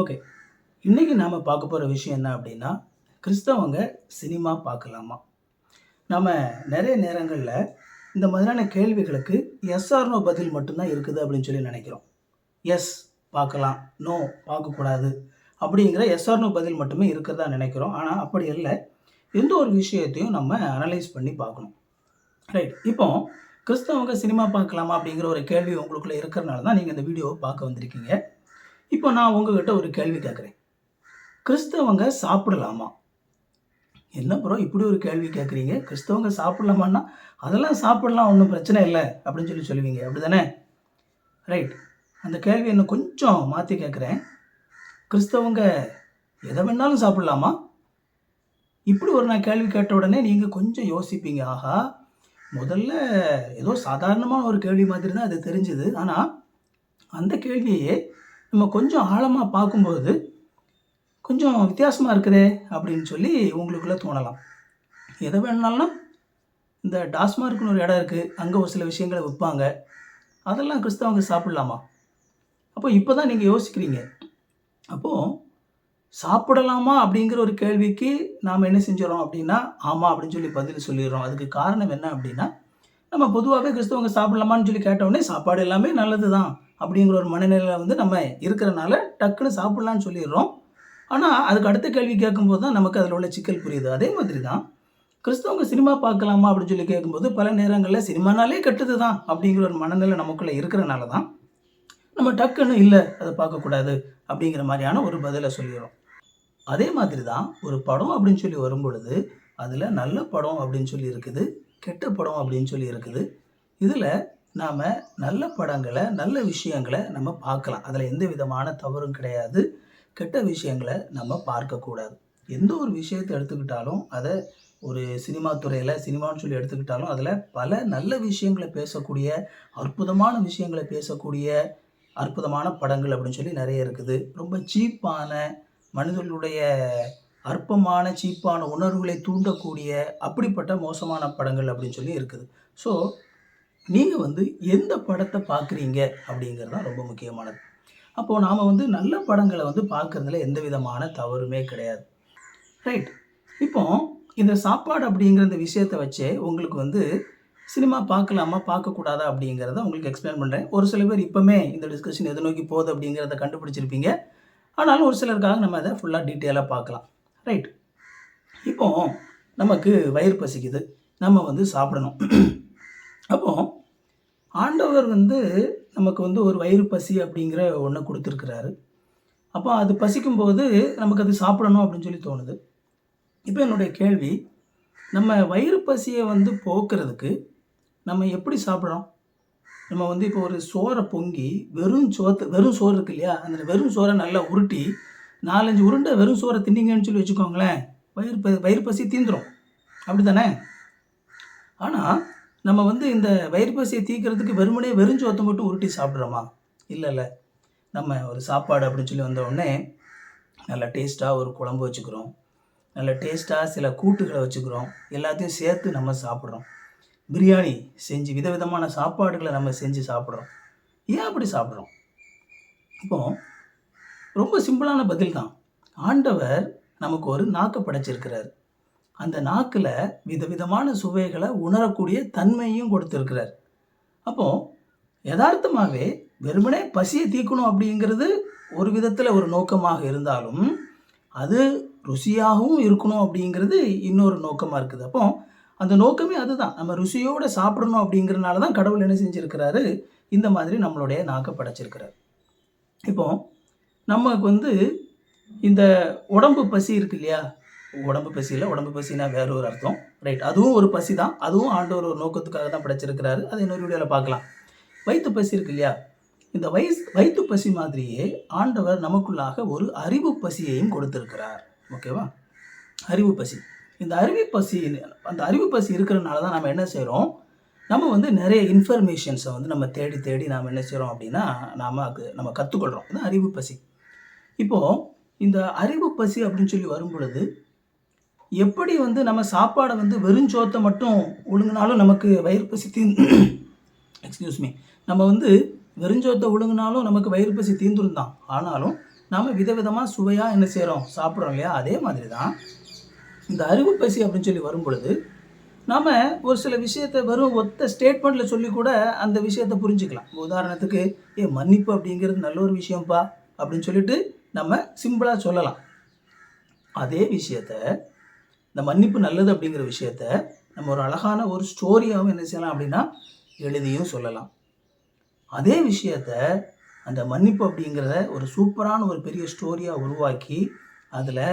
Okay. இன்றைக்கி நாம் பார்க்க போகிற விஷயம் என்ன அப்படின்னா கிறிஸ்தவங்க சினிமா பார்க்கலாமா? நம்ம நிறைய நேரங்களில் இந்த மாதிரியான கேள்விகளுக்கு எஸ்ஆர்னோ பதில் மட்டும்தான் இருக்குது அப்படின்னு சொல்லி நினைக்கிறோம். எஸ் பார்க்கலாம். நோ பார்க்கக்கூடாது. அப்படிங்கிற எஸ்ஆர்னோ பதில் மட்டுமே இருக்கிறதா நினைக்கிறோம். ஆனால் அப்படி இல்லை எந்த ஒரு விஷயத்தையும் நம்ம அனலைஸ் பண்ணி பார்க்கணும். ரைட் இப்போ கிறிஸ்தவங்க சினிமா பார்க்கலாமா அப்படிங்கிற ஒரு கேள்வி உங்களுக்குள்ளே இருக்கிறனால தான் நீங்கள் இந்த வீடியோவை பார்க்க வந்திருக்கீங்க. இப்போ நான் உங்ககிட்ட ஒரு கேள்வி கேட்குறேன். கிறிஸ்தவங்க சாப்பிடலாமா? என்ன ப்ரோ இப்படி ஒரு கேள்வி கேட்குறீங்க? கிறிஸ்தவங்க சாப்பிடலாமான்னா அதெல்லாம் சாப்பிடலாம் ஒன்றும் பிரச்சனை இல்லை அப்படின்னு சொல்லி சொல்லுவீங்க. அப்படி தானே ரைட் அந்த கேள்வி இன்னும் கொஞ்சம் மாற்றி கேட்குறேன். கிறிஸ்தவங்க எதை வேணாலும் சாப்பிடலாமா? இப்படி ஒரு நான் கேள்வி கேட்ட உடனே நீங்கள் கொஞ்சம் யோசிப்பீங்க. ஆஹா முதல்ல ஏதோ சாதாரணமான ஒரு கேள்வி மாதிரி தான் அது தெரிஞ்சுது. ஆனால் அந்த கேள்வியே நம்ம கொஞ்சம் ஆழமாக பார்க்கும்போது கொஞ்சம் வித்தியாசமாக இருக்குதே அப்படின்னு சொல்லி உங்களுக்குள்ளே தோணலாம். எதை வேணுனாலும் இந்த டாஸ்மார்க்னு ஒரு இடம் இருக்குது அங்கே ஒரு சில விஷயங்களை விற்பாங்க. அதெல்லாம் கிறிஸ்தவங்க சாப்பிட்லாமா? அப்போ இப்போ தான் நீங்கள் யோசிக்கிறீங்க. அப்போது சாப்பிடலாமா அப்படிங்கிற ஒரு கேள்விக்கு நாம் என்ன செஞ்சிடறோம் அப்படின்னா ஆமாம் அப்படின்னு சொல்லி பதில் சொல்லிடுறோம். அதுக்கு காரணம் என்ன அப்படின்னா நம்ம பொதுவாகவே கிறிஸ்தவங்க சாப்பிடலாமான்னு சொல்லி கேட்டவுடனே சாப்பாடு எல்லாமே நல்லது தான் அப்படிங்கிற ஒரு மனநிலையில் வந்து நம்ம இருக்கிறனால டக்குன்னு சாப்பிட்லான்னு சொல்லிடுறோம். ஆனால் அதுக்கு அடுத்த கேள்வி கேட்கும்போது தான் நமக்கு அதில் உள்ள சிக்கல் புரியுது. அதே மாதிரி தான் கிறிஸ்தவங்க சினிமா பார்க்கலாமா அப்படின்னு சொல்லி கேட்கும்போது பல நேரங்களில் சினிமானாலே கெட்டது தான் அப்படிங்கிற ஒரு மனநிலை நமக்குள்ளே இருக்கிறனால தான் நம்ம டக்குன்னு இல்லை அதை பார்க்கக்கூடாது அப்படிங்கிற மாதிரியான ஒரு பதிலை சொல்லிடுறோம். அதே மாதிரி தான் ஒரு படம் அப்படின்னு சொல்லி வரும் பொழுது அதில் நல்ல படம் அப்படின்னு சொல்லி இருக்குது கெட்ட படம் அப்படின்னு சொல்லி இருக்குது. இதில் நாம் நல்ல படங்களை நல்ல விஷயங்களை நம்ம பார்க்கலாம். அதில் எந்த விதமான தவறும் கிடையாது. கெட்ட விஷயங்களை நம்ம பார்க்கக்கூடாது எந்த ஒரு விஷயத்தை எடுத்துக்கிட்டாலும் அதை ஒரு சினிமா துறையில் சினிமான்னு சொல்லி எடுத்துக்கிட்டாலும் அதில் பல நல்ல விஷயங்களை பேசக்கூடிய அற்புதமான விஷயங்களை பேசக்கூடிய அற்புதமான படங்கள் அப்படின்னு சொல்லி நிறைய இருக்குது. ரொம்ப சீப்பான மனிதர்களுடைய அற்பமான சீப்பான உணர்வுகளை தூண்டக்கூடிய அப்படிப்பட்ட மோசமான படங்கள் அப்படின்னு சொல்லி இருக்குது. ஸோ நீங்கள் வந்து எந்த படத்தை பார்க்குறீங்க அப்படிங்கிறது தான் ரொம்ப முக்கியமானது. அப்போது நாம் வந்து நல்ல படங்களை வந்து பார்க்குறதுல எந்த விதமான தவறுமே கிடையாது. ரைட் இப்போ இந்த சாப்பாடு அப்படிங்கிற இந்த விஷயத்தை வச்சே உங்களுக்கு வந்து சினிமா பார்க்கலாமா பார்க்கக்கூடாதா அப்படிங்கிறத உங்களுக்கு எக்ஸ்பிளைன் பண்ணுறேன் ஒரு சில பேர் இப்போமே இந்த டிஸ்கஷன் எதை நோக்கி போகுது அப்படிங்கிறத கண்டுபிடிச்சிருப்பீங்க. ஆனாலும் ஒரு சிலருக்காக நம்ம அதை ஃபுல்லாக டீட்டெயிலாக பார்க்கலாம் ரைட் இப்போ நமக்கு வயிறு பசிக்குது. நம்ம வந்து சாப்பிடணும். அப்போ ஆண்டவர் வந்து நமக்கு வந்து ஒரு வயிறு பசி அப்படிங்கிற ஒன்றை கொடுத்துருக்குறாரு. அப்போ அது பசிக்கும்போது நமக்கு அது சாப்பிடணும் அப்படின்னு சொல்லி தோணுது. இப்போ என்னுடைய கேள்வி நம்ம வயிறு பசியை வந்து போக்குறதுக்கு நம்ம எப்படி சாப்பிட்றோம் நம்ம வந்து இப்போ ஒரு சோறை பொங்கி வெறும் சோத்து வெறும் சோறு இருக்கு இல்லையா? அந்த வெறும் சோறை நல்லா உருட்டி நாலஞ்சு உருண்டை வெறும் சோறை தின்னீங்கன்னு சொல்லி வச்சுக்கோங்களேன். வயிறு ப வயிறு பசி தீந்துடும் அப்படி தானே ஆனால் நம்ம வந்து இந்த வயிறு பசியை வெறுமனே வெறும் மட்டும் உருட்டி சாப்பிட்றோமா? இல்லை இல்லை. நம்ம ஒரு சாப்பாடு அப்படின்னு சொல்லி வந்தவுடனே நல்ல நல்லா டேஸ்ட்டாக ஒரு குழம்பு வச்சுக்கிறோம். நல்ல டேஸ்ட்டாக சில கூட்டுகளை வச்சுக்கிறோம். எல்லாத்தையும் சேர்த்து நம்ம சாப்பிட்றோம். பிரியாணி செஞ்சு விதவிதமான சாப்பாடுகளை நம்ம செஞ்சு சாப்பிட்றோம். ஏன் அப்படி சாப்பிட்றோம்? இப்போ ரொம்ப சிம்பிளான பதில் தான் ஆண்டவர் நமக்கு ஒரு நாக்கு படைச்சிருக்கிறார். அந்த நாக்கில் விதவிதமான சுவைகளை உணரக்கூடிய தன்மையும் கொடுத்துருக்கிறார். அப்போது யதார்த்தமாகவே வெறுமனே பசியை தீக்கணும் அப்படிங்கிறது ஒரு விதத்தில் ஒரு நோக்கமாக இருந்தாலும் அது ருசியாகவும் இருக்கணும் அப்படிங்கிறது இன்னொரு நோக்கமாக இருக்குது. அப்போ அந்த நோக்கமே அதுதான். நம்ம ருசியோடு சாப்பிடணும் அப்படிங்கிறனால தான் கடவுள் என்ன செஞ்சுருக்கிறாரு? இந்த மாதிரி நம்மளுடைய நாக்கை படைச்சிருக்கிறார். இப்போ நமக்கு வந்து இந்த உடம்பு பசி இருக்கு இல்லையா? உடம்பு பசியில் உடம்பு பசினா வேற ஒரு அர்த்தம். ரைட் அதுவும் ஒரு பசி தான் அதுவும் ஆண்டவர் ஒரு நோக்கத்துக்காக தான் படைச்சிருக்கிறாரு. அதை இன்னொரு வீடியோவில் பார்க்கலாம். வயிற்று பசி இருக்கு இல்லையா? இந்த வயசு வயிற்று பசி மாதிரியே ஆண்டவர் நமக்குள்ளாக ஒரு அறிவு பசியையும் கொடுத்திருக்கிறார். ஓகேவா அறிவு பசி. இந்த அறிவு பசி அந்த அறிவு பசி இருக்கிறனால தான் நம்ம என்ன செய்கிறோம் நம்ம வந்து நிறைய இன்ஃபர்மேஷன்ஸை வந்து நம்ம தேடி தேடி நாம் என்ன செய்கிறோம் அப்படின்னா நாம் அது நம்ம கற்றுக்கொள்கிறோம் அது அறிவு பசி. இப்போது இந்த அறிவு பசி அப்படின்னு சொல்லி வரும் பொழுது எப்படி வந்து நம்ம சாப்பாடை வந்து வெறுஞ்சோத்தை மட்டும் ஒழுங்கினாலும் நமக்கு வயிறு பசி தீ எக்ஸ்கியூஸ் மீ நம்ம வந்து வெறுஞ்சோத்தை ஒழுங்கினாலும் நமக்கு வயிறு பசி தீந்துரும் தான் ஆனாலும் நாம் விதவிதமாக சுவையாக என்ன செய்கிறோம் சாப்பிட்றோம் இல்லையா? அதே மாதிரி தான் இந்த அறிவு பசி அப்படின்னு சொல்லி வரும் பொழுது நாம் ஒரு சில விஷயத்தை வெறும் ஒத்த ஸ்டேட்மெண்ட்டில் சொல்லி கூட அந்த விஷயத்தை புரிஞ்சுக்கலாம். உதாரணத்துக்கு ஏ மன்னிப்பு அப்படிங்கிறது நல்ல ஒரு விஷயம்ப்பா அப்படின்னு சொல்லிட்டு நம்ம சிம்பிளாக சொல்லலாம். அதே விஷயத்த இந்த மன்னிப்பு நல்லது அப்படிங்கிற விஷயத்த நம்ம ஒரு அழகான ஒரு ஸ்டோரியாகவும் என்ன செய்யலாம் அப்படின்னா எழுதியும் சொல்லலாம். அதே விஷயத்த அந்த மன்னிப்பு அப்படிங்கிறத ஒரு சூப்பரான ஒரு பெரிய ஸ்டோரியாக உருவாக்கி அதில்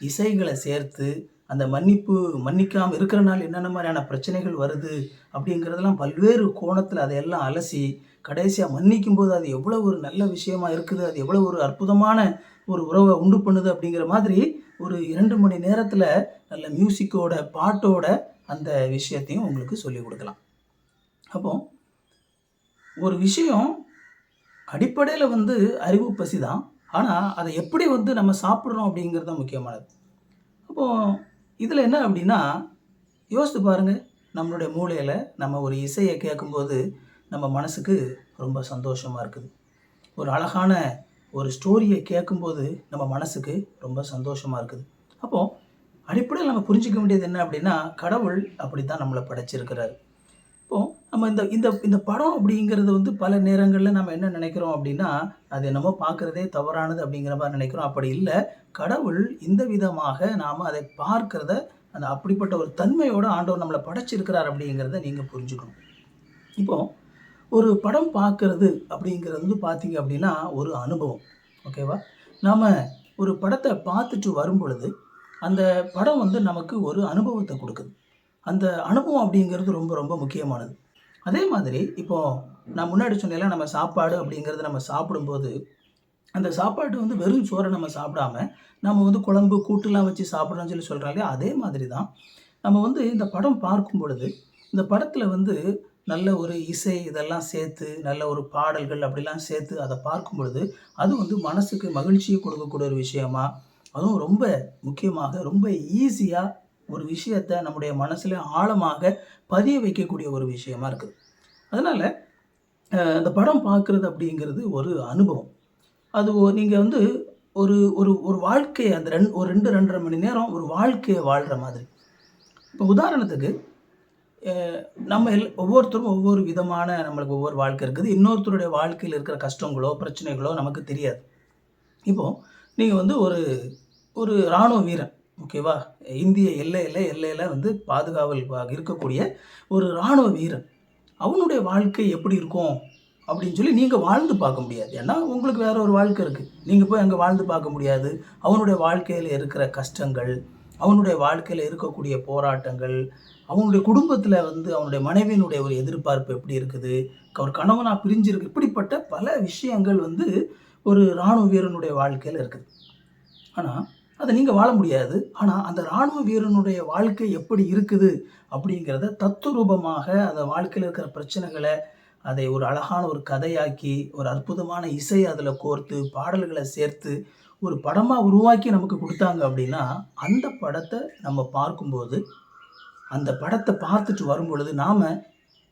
இசைகளை சேர்த்து அந்த மன்னிப்பு மன்னிக்காமல் இருக்கிறனால என்னென்ன மாதிரியான பிரச்சனைகள் வருது அப்படிங்கிறதெல்லாம் பல்வேறு கோணத்தில் அதையெல்லாம் அலசி கடைசியாக மன்னிக்கும் போது அது எவ்வளோ ஒரு நல்ல விஷயமா இருக்குது அது எவ்வளோ ஒரு அற்புதமான ஒரு உறவை உண்டு பண்ணுது அப்படிங்கிற மாதிரி ஒரு இரண்டு மணி நேரத்தில் நல்ல மியூசிக்கோட பாட்டோட அந்த விஷயத்தையும் உங்களுக்கு சொல்லிக் கொடுக்கலாம். அப்போ ஒரு விஷயம் அடிப்படையில் வந்து அறிவு பசி தான். ஆனால் அதை எப்படி வந்து நம்ம சாப்பிட்றோம் அப்படிங்கிறது தான் முக்கியமானது. அப்போது இதில் என்ன அப்படின்னா யோசித்து பாருங்கள் நம்மளுடைய மூளையில் நம்ம ஒரு இசையை கேட்கும்போது நம்ம மனசுக்கு ரொம்ப சந்தோஷமாக இருக்குது. ஒரு அழகான ஒரு ஸ்டோரியை கேட்கும்போது நம்ம மனசுக்கு ரொம்ப சந்தோஷமாக இருக்குது. அப்போது அடிப்படையில் நம்ம புரிஞ்சிக்க வேண்டியது என்ன அப்படின்னா கடவுள் அப்படி தான் நம்மளை படைச்சிருக்கிறாரு. இப்போது நம்ம இந்த இந்த இந்த படம் அப்படிங்கிறது வந்து பல நேரங்களில் நம்ம என்ன நினைக்கிறோம் அப்படின்னா அது என்னமோ பார்க்குறதே தவறானது அப்படிங்கிற மாதிரி நினைக்கிறோம். அப்படி இல்லை. கடவுள் இந்த விதமாக நாம் அதை பார்க்கிறத அந்த அப்படிப்பட்ட ஒரு தன்மையோட ஆண்டவர் நம்மளை படைச்சிருக்கிறார் அப்படிங்கிறத நீங்கள் புரிஞ்சுக்கணும். இப்போது ஒரு படம் பார்க்கறது அப்படிங்கிறது வந்து பார்த்தீங்க அப்படின்னா ஒரு அனுபவம். ஓகேவா நாம் ஒரு படத்தை பார்த்துட்டு வரும் பொழுது அந்த படம் வந்து நமக்கு ஒரு அனுபவத்தை கொடுக்குது. அந்த அனுபவம் அப்படிங்கிறது ரொம்ப ரொம்ப முக்கியமானது. அதே மாதிரி இப்போது நான் முன்னாடி சொன்னேன்ல நம்ம சாப்பாடு அப்படிங்கிறது நம்ம சாப்பிடும்போது அந்த சாப்பாடு வந்து வெறும் சோறை நம்ம சாப்பிடாம நம்ம வந்து குழம்பு கூட்டுலாம் வச்சு சாப்பிட்றோம்னு சொல்லி சொல்கிறாங்க அதே மாதிரி தான் நம்ம வந்து இந்த படம் பார்க்கும் பொழுது இந்த படத்தில் வந்து நல்ல ஒரு இசை இதெல்லாம் சேர்த்து நல்ல ஒரு பாடல்கள் அப்படிலாம் சேர்த்து அதை பார்க்கும் பொழுது அது வந்து மனசுக்கு மகிழ்ச்சியை கொடுக்கக்கூடிய ஒரு விஷயமா? அதுவும் ரொம்ப முக்கியமாக ரொம்ப ஈஸியாக ஒரு விஷயத்தை நம்முடைய மனசில் ஆழமாக பதிய வைக்கக்கூடிய ஒரு விஷயமா இருக்குது. அதனால் அந்த படம் பார்க்குறது அப்படிங்கிறது ஒரு அனுபவம். அது நீங்கள் வந்து ஒரு ஒரு ஒரு வாழ்க்கையை அந்த ரெண்டு ஒரு ரெண்டு ரெண்டரை மணி நேரம் ஒரு வாழ்க்கையை வாழ்கிற மாதிரி. இப்போ உதாரணத்துக்கு நம்ம எல் ஒவ்வொருத்தரும் ஒவ்வொரு விதமான நம்மளுக்கு ஒவ்வொரு வாழ்க்கை இருக்குது. இன்னொருத்தருடைய வாழ்க்கையில் இருக்கிற கஷ்டங்களோ பிரச்சனைகளோ நமக்கு தெரியாது. இப்போது நீங்கள் வந்து ஒரு ஒரு இராணுவ வீரன் ஓகேவா? இந்திய எல்லையில் எல்லையில் வந்து பாதுகாவல் பா- இருக்கக்கூடிய ஒரு இராணுவ வீரன். அவனுடைய வாழ்க்கை எப்படி இருக்கும்? அப்படின்னு சொல்லி நீங்கள் வாழ்ந்து பார்க்க முடியாது. ஏன்னா உங்களுக்கு வேற ஒரு வாழ்க்கை இருக்குது நீங்கள் போய் அங்கே வாழ்ந்து பார்க்க முடியாது. அவனுடைய வாழ்க்கையில் இருக்கிற கஷ்டங்கள் அவனுடைய வாழ்க்கையில் இருக்கக்கூடிய போராட்டங்கள் அவனுடைய குடும்பத்தில் வந்து அவனுடைய மனைவியினுடைய ஒரு எதிர்பார்ப்பு எப்படி இருக்குது அவர் கணவனாக பிரிஞ்சிருக்கு இப்படிப்பட்ட பல விஷயங்கள் வந்து ஒரு இராணுவ வீரனுடைய வாழ்க்கையில் இருக்குது. ஆனால் அதை நீங்கள் வாழ முடியாது. ஆனால் அந்த இராணுவ வீரனுடைய வாழ்க்கை எப்படி இருக்குது அப்படிங்கிறத தத்துரூபமாக அந்த வாழ்க்கையில் இருக்கிற பிரச்சனைகளை அதை ஒரு அழகான ஒரு கதையாக்கி ஒரு அற்புதமான இசை அதில் கோர்த்து பாடல்களை சேர்த்து ஒரு படமாக உருவாக்கி நமக்கு கொடுத்தாங்க அப்படின்னா அந்த படத்தை நம்ம பார்க்கும்போது அந்த படத்தை பார்த்துட்டு வரும்பொழுது நாம்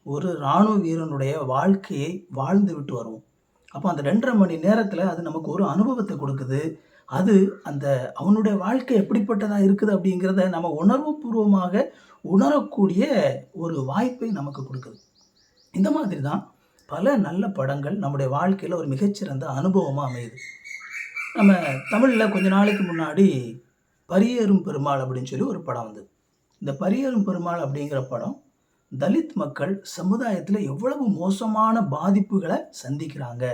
ஒரு இராணுவ வீரனுடைய வாழ்க்கையை வாழ்ந்து விட்டு வருவோம். அப்போ அந்த ரெண்டரை மணி நேரத்தில் அது நமக்கு ஒரு அனுபவத்தை கொடுக்குது. அது அந்த அவனுடைய வாழ்க்கை எப்படிப்பட்டதாக இருக்குது அப்படிங்கிறத நம்ம உணர்வுபூர்வமாக உணரக்கூடிய ஒரு வாய்ப்பை நமக்கு கொடுக்குது. இந்த மாதிரி தான் பல நல்ல படங்கள் நம்முடைய வாழ்க்கையில் ஒரு மிகச்சிறந்த அனுபவமாக அமையுது. நம்ம தமிழில் கொஞ்ச நாளைக்கு முன்னாடி பரியேறும் பெருமாள் அப்படின்னு சொல்லி ஒரு படம் வந்தது. இந்த பரியேறும் பெருமாள் அப்படிங்கிற படம் தலித் மக்கள் சமுதாயத்தில் எவ்வளவு மோசமான பாதிப்புகளை சந்திக்கிறாங்க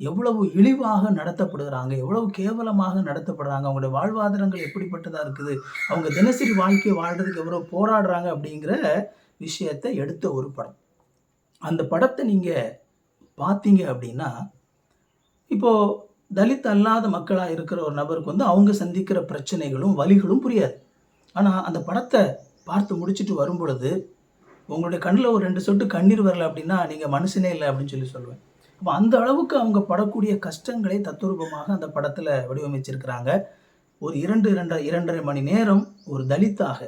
எவ்வளவு இழிவாக நடத்தப்படுகிறாங்க எவ்வளவு கேவலமாக நடத்தப்படுறாங்க அவங்களுடைய வாழ்வாதாரங்கள் எப்படிப்பட்டதாக இருக்குது அவங்க தினசரி வாழ்க்கையை வாழ்கிறதுக்கு எவ்வளோ போராடுறாங்க அப்படிங்கிற விஷயத்தை எடுத்த ஒரு படம். அந்த படத்தை நீங்கள் பார்த்தீங்க அப்படின்னா இப்போது தலித் அல்லாத மக்களாக இருக்கிற ஒரு நபருக்கு வந்து அவங்க சந்திக்கிற பிரச்சனைகளும் வலிகளும் புரியாது. ஆனால் அந்த படத்தை பார்த்து முடிச்சுட்டு வரும் பொழுது உங்களுடைய கண்ணில் ஒரு ரெண்டு சொட்டு கண்ணீர் வரல அப்படின்னா நீங்கள் மனுஷனே இல்லை அப்படின்னு சொல்லி சொல்லுவேன். அப்போ அந்த அளவுக்கு அவங்க படக்கூடிய கஷ்டங்களை தத்துரூபமாக அந்த படத்தில் வடிவமைச்சிருக்கிறாங்க. ஒரு இரண்டு இரண்டரை இரண்டரை மணி நேரம் ஒரு தலித்தாக.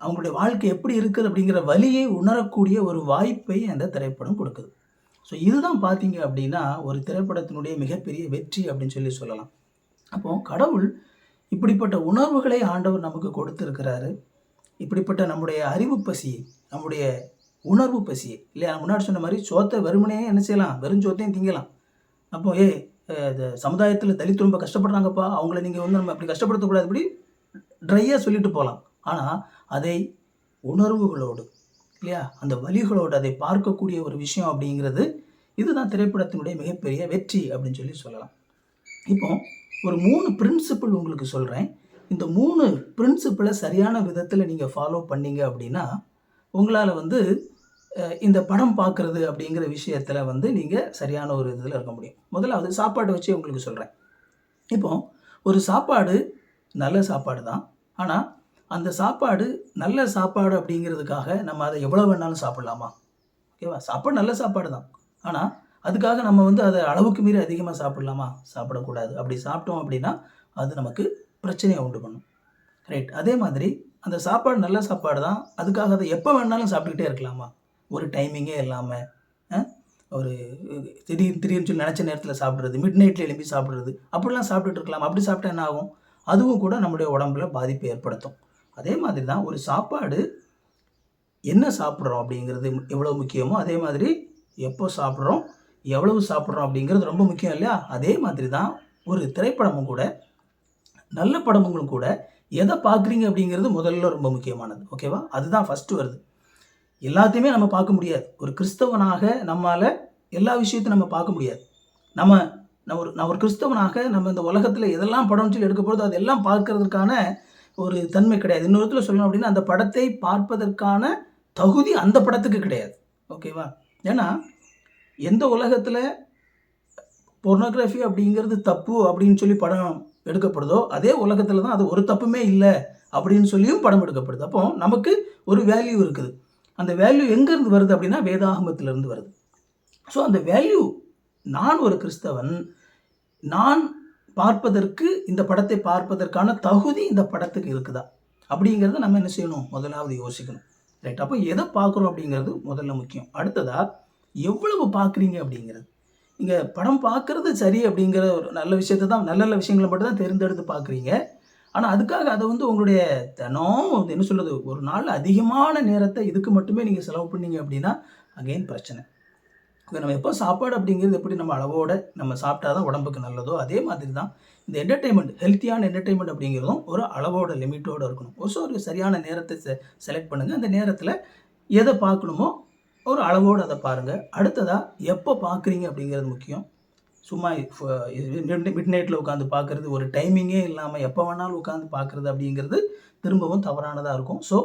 அவங்களுடைய வாழ்க்கை எப்படி இருக்குது அப்படிங்கிற வலியை உணரக்கூடிய ஒரு வாய்ப்பை அந்த திரைப்படம் கொடுக்குது. ஸோ இதுதான் பார்த்தீங்க அப்படின்னா ஒரு திரைப்படத்தினுடைய மிகப்பெரிய வெற்றி அப்படின்னு சொல்லி சொல்லலாம். அப்போ கடவுள் இப்படிப்பட்ட உணர்வுகளை ஆண்டவர் நமக்கு கொடுத்துருக்கிறாரு. இப்படிப்பட்ட நம்முடைய அறிவு பசியை நம்முடைய உணர்வு பசியை இல்லையா? முன்னாடி சொன்ன மாதிரி சோத்தை வெறுமனே என்ன செய்யலாம்? வெறும் சோத்தையும் திங்கலாம். அப்போ ஏ சமுதாயத்தில் தலித் ரொம்ப கஷ்டப்படுறாங்கப்பா. அவங்கள நீங்கள் வந்து நம்ம அப்படி கஷ்டப்படுத்தக்கூடாது இப்படி ட்ரையாக சொல்லிட்டு போகலாம். ஆனால் அதை உணர்வுகளோடு இல்லையா? அந்த வழிகளோடு அதை பார்க்கக்கூடிய ஒரு விஷயம் அப்படிங்கிறது இதுதான் திரைப்படத்தினுடைய மிகப்பெரிய வெற்றி அப்படின்னு சொல்லி சொல்லலாம். இப்போ ஒரு மூணு பிரின்சிபிள் உங்களுக்கு சொல்கிறேன் இந்த மூணு பிரின்சிபிளை சரியான விதத்தில் நீங்கள் ஃபாலோ பண்ணீங்க அப்படின்னா உங்களால் வந்து இந்த படம் பார்க்குறது அப்படிங்கிற விஷயத்தில் வந்து நீங்கள் சரியான ஒரு இதில் இருக்க முடியும். முதலாவது சாப்பாடு வச்சு உங்களுக்கு சொல்கிறேன் இப்போ ஒரு சாப்பாடு நல்ல சாப்பாடு தான் ஆனால் அந்த சாப்பாடு நல்ல சாப்பாடு அப்படிங்கிறதுக்காக நம்ம அதை எவ்வளோ வேணாலும் சாப்பிடலாமா? ஓகேவா சாப்பாடு நல்ல சாப்பாடு தான். ஆனால் அதுக்காக நம்ம வந்து அதை அளவுக்கு மீறி அதிகமாக சாப்பிட்லாமா? சாப்பிடக்கூடாது. அப்படி சாப்பிட்டோம் அப்படின்னா அது நமக்கு பிரச்சனையை உண்டு பண்ணும். ரைட் அதே மாதிரி அந்த சாப்பாடு நல்ல சாப்பாடு தான். அதுக்காக அதை எப்போ வேணாலும் சாப்பிட்டுக்கிட்டே இருக்கலாமா? ஒரு டைமிங்கே இல்லாமல் ஒரு திடீர் திடீர்னு சொல்லி நினச்ச நேரத்தில் சாப்பிட்றது மிட் நைட்டில் எழும்பி சாப்பிட்றது அப்படிலாம் சாப்பிட்டுட்டு இருக்கலாம். அப்படி சாப்பிட்டா என்ன ஆகும்? அதுவும் கூட நம்முடைய உடம்புல பாதிப்பை ஏற்படுத்தும். அதே மாதிரி தான் ஒரு சாப்பாடு என்ன சாப்பிட்றோம் அப்படிங்கிறது எவ்வளோ முக்கியமோ அதே மாதிரி எப்போ சாப்பிட்றோம் எவ்வளவு சாப்பிட்றோம் அப்படிங்கிறது ரொம்ப முக்கியம் இல்லையா? அதே மாதிரி தான் ஒரு திரைப்படமும் கூட நல்ல படமுங்களும் கூட எதை பார்க்குறீங்க அப்படிங்கிறது முதல்ல ரொம்ப முக்கியமானது. ஓகேவா அதுதான் ஃபஸ்ட்டு வருது. எல்லாத்தையுமே நம்ம பார்க்க முடியாது. ஒரு கிறிஸ்தவனாக நம்மால் எல்லா விஷயத்தையும் நம்ம பார்க்க முடியாது. நம்ம நான் ஒரு நான் ஒரு கிறிஸ்தவனாக நம்ம இந்த உலகத்தில் எதெல்லாம் படம்னு சொல்லி எடுக்க போகிறதோ அதெல்லாம் பார்க்கறதுக்கான ஒரு தன்மை கிடையாது. இன்னொரு சொல்லணும் அப்படின்னா அந்த படத்தை பார்ப்பதற்கான தகுதி அந்த படத்துக்கு கிடையாது. ஓகேவா ஏன்னா எந்த உலகத்தில் பொர்னோகிராஃபி அப்படிங்கிறது தப்பு அப்படின்னு சொல்லி படம் எடுக்கப்படுதோ அதே உலகத்தில் தான் அது ஒரு தப்புமே இல்லை அப்படின்னு சொல்லியும் படம் எடுக்கப்படுது. அப்போ நமக்கு ஒரு வேல்யூ இருக்குது. அந்த வேல்யூ எங்கேருந்து வருது அப்படின்னா வேதாகமத்திலேருந்து வருது. ஸோ அந்த வேல்யூ நான் ஒரு கிறிஸ்தவன் நான் பார்ப்பதற்கு இந்த படத்தை பார்ப்பதற்கான தகுதி இந்த படத்துக்கு இருக்குதா? அப்படிங்கிறத நம்ம என்ன செய்யணும்? முதலாவது யோசிக்கணும். ரைட் அப்போ எதை பார்க்குறோம் அப்படிங்கிறது முதல்ல முக்கியம். அடுத்ததாக எவ்வளவு பார்க்குறீங்க அப்படிங்கிறது. இங்கே படம் பார்க்குறது சரி அப்படிங்கிற ஒரு நல்ல விஷயத்தை தான் நல்ல நல்ல விஷயங்களை மட்டும் தான் தேர்ந்தெடுத்து பார்க்குறீங்க. ஆனால் அதுக்காக அதை வந்து உங்களுடைய தினம் என்ன சொல்கிறது ஒரு நாள் அதிகமான நேரத்தை இதுக்கு மட்டுமே நீங்கள் செலவு பண்ணீங்க அப்படின்னா அகைன் பிரச்சனை. இப்போ நம்ம எப்போ சாப்பாடு அப்படிங்கிறது எப்படி நம்ம அளவோட நம்ம சாப்பிட்டா தான் உடம்புக்கு நல்லதோ அதே மாதிரி தான் இந்த என்டர்டெயின்மெண்ட் ஹெல்த்தியான என்டர்டெயின்மெண்ட் அப்படிங்கிறதும் ஒரு அளவோட லிமிட்டோட இருக்கணும். ஸோ ஒரு சரியான நேரத்தை செ செலக்ட் பண்ணுங்கள் அந்த நேரத்தில் எதை பார்க்கணுமோ ஒரு அளவோடு அதை பாருங்கள் அடுத்ததாக எப்போ பார்க்குறீங்க அப்படிங்கிறது முக்கியம். சும்மா மிட் நைட்டில் உட்காந்து பார்க்குறது ஒரு டைமிங்கே இல்லாமல் எப்போ வேணாலும் உட்காந்து பார்க்குறது அப்படிங்கிறது திரும்பவும் தவறானதாக இருக்கும். ஸோ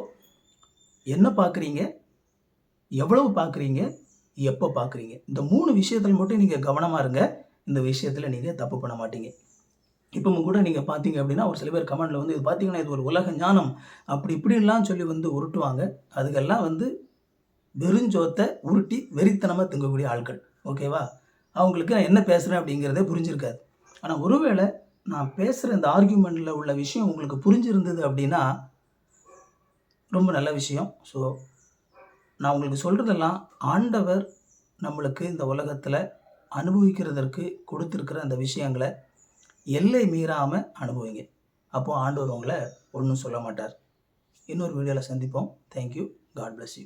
என்ன பார்க்குறீங்க? எவ்வளவு பார்க்குறீங்க? எப்போ பார்க்குறீங்க இந்த மூணு விஷயத்தில் மட்டும் நீங்கள் கவனமாக இருங்க. இந்த விஷயத்தில் நீங்கள் தப்பு பண்ண மாட்டீங்க. இப்போ கூட நீங்கள் பார்த்தீங்க அப்படின்னா ஒரு சில பேர் கமெண்டில் வந்து இது பார்த்தீங்கன்னா இது ஒரு உலக ஞானம். அப்படி இப்படின்லாம் சொல்லி வந்து உருட்டுவாங்க. அதுக்கெல்லாம் வந்து வெறுஞ்சோத்தை உருட்டி வெறித்தனமாக திங்கக்கூடிய ஆட்கள். ஓகேவா அவங்களுக்கு நான் என்ன பேசுகிறேன் அப்படிங்கிறதே புரிஞ்சிருக்காது. ஆனால் ஒருவேளை நான் பேசுகிற இந்த ஆர்கியூமெண்ட்டில் உள்ள விஷயம் உங்களுக்கு புரிஞ்சிருந்தது அப்படின்னா ரொம்ப நல்ல விஷயம். ஸோ நான் உங்களுக்கு சொல்கிறதெல்லாம் ஆண்டவர் நம்மளுக்கு இந்த உலகத்தில் அனுபவிக்கிறதற்கு கொடுத்துருக்கிற அந்த விஷயங்களை எல்லை மீறாமல் அனுபவிங்க. அப்போது ஆண்டவர் உங்களை ஒன்றும் சொல்ல மாட்டார். இன்னொரு வீடியோவில் சந்திப்போம். Thank you God bless you